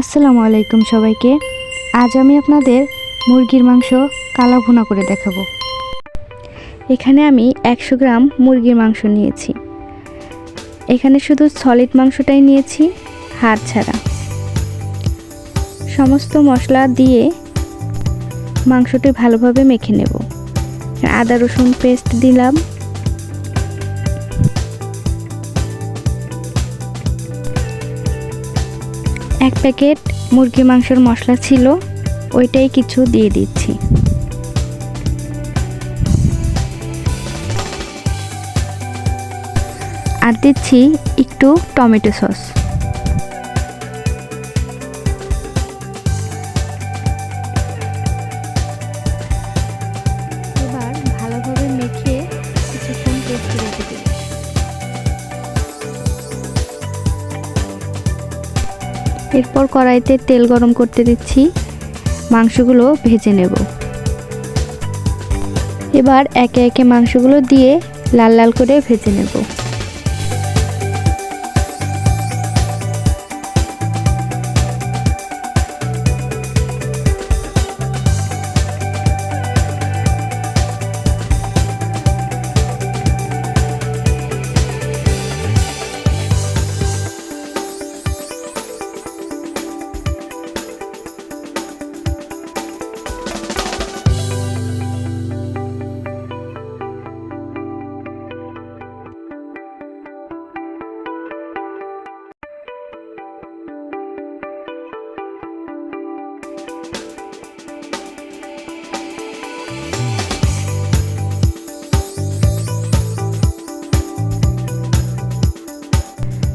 আসসালামু আলাইকুম সবাইকে। আজ আমি আপনাদের মুরগির মাংস কালা ভুনা করে দেখাবো। এখানে আমি একশো গ্রাম মুরগির মাংস নিয়েছি। এখানে শুধু সলিড মাংসটাই নিয়েছি, হাড় ছাড়া। সমস্ত মশলা দিয়ে মাংসটি ভালোভাবে মেখে নেব। আদা, রসুন, পেস্ট দিলাম। এক প্যাকেট মুরগি মাংসের মশলা ছিল, ওইটাই কিছু দিয়ে দিচ্ছি। আর দিচ্ছি একটু টমেটো সস। এরপর কড়াইতে তেল গরম করতে দিচ্ছি। মাংসগুলো ভেজে নেব। এবার একে একে মাংসগুলো দিয়ে লাল লাল করে ভেজে নেব।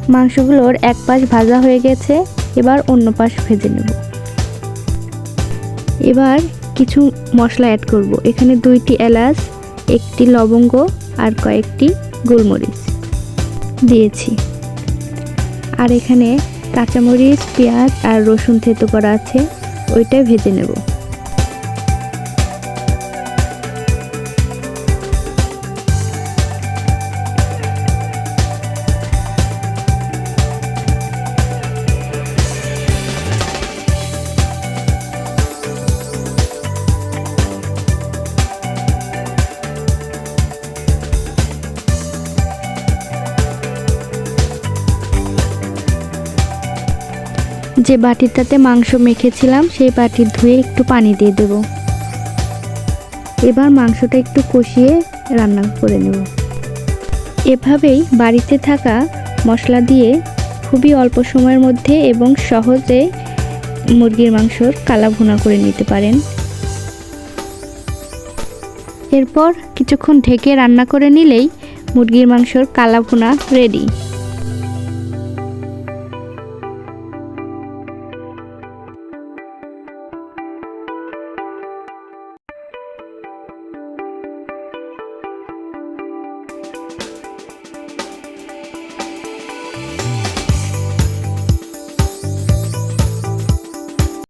মাংসগুলোর এক পাশ ভাজা হয়ে গেছে, এবার অন্য পাশ ভেজে নেব। এবার কিছু মশলা অ্যাড করব। এখানে দুইটি এলাচ, একটি লবঙ্গ আর কয়েকটি গোলমরিচ দিয়েছি। আর এখানে কাঁচামরিচ, পেঁয়াজ আর রসুন থেতো করা আছে, ওইটাই ভেজে নেব। যে বাটিটাতে মাংস মেখেছিলাম, সেই বাটি ধুয়ে একটু পানি দিয়ে দেব। এবার মাংসটা একটু কষিয়ে রান্না করে নেব। এভাবেই বাড়িতে থাকা মশলা দিয়ে খুবই অল্প সময়ের মধ্যে এবং সহজে মুরগির মাংসর কালা ভুনা করে নিতে পারেন। এরপর কিছুক্ষণ ঢেকে রান্না করে নিলেই মুরগির মাংসর কালা ভুনা রেডি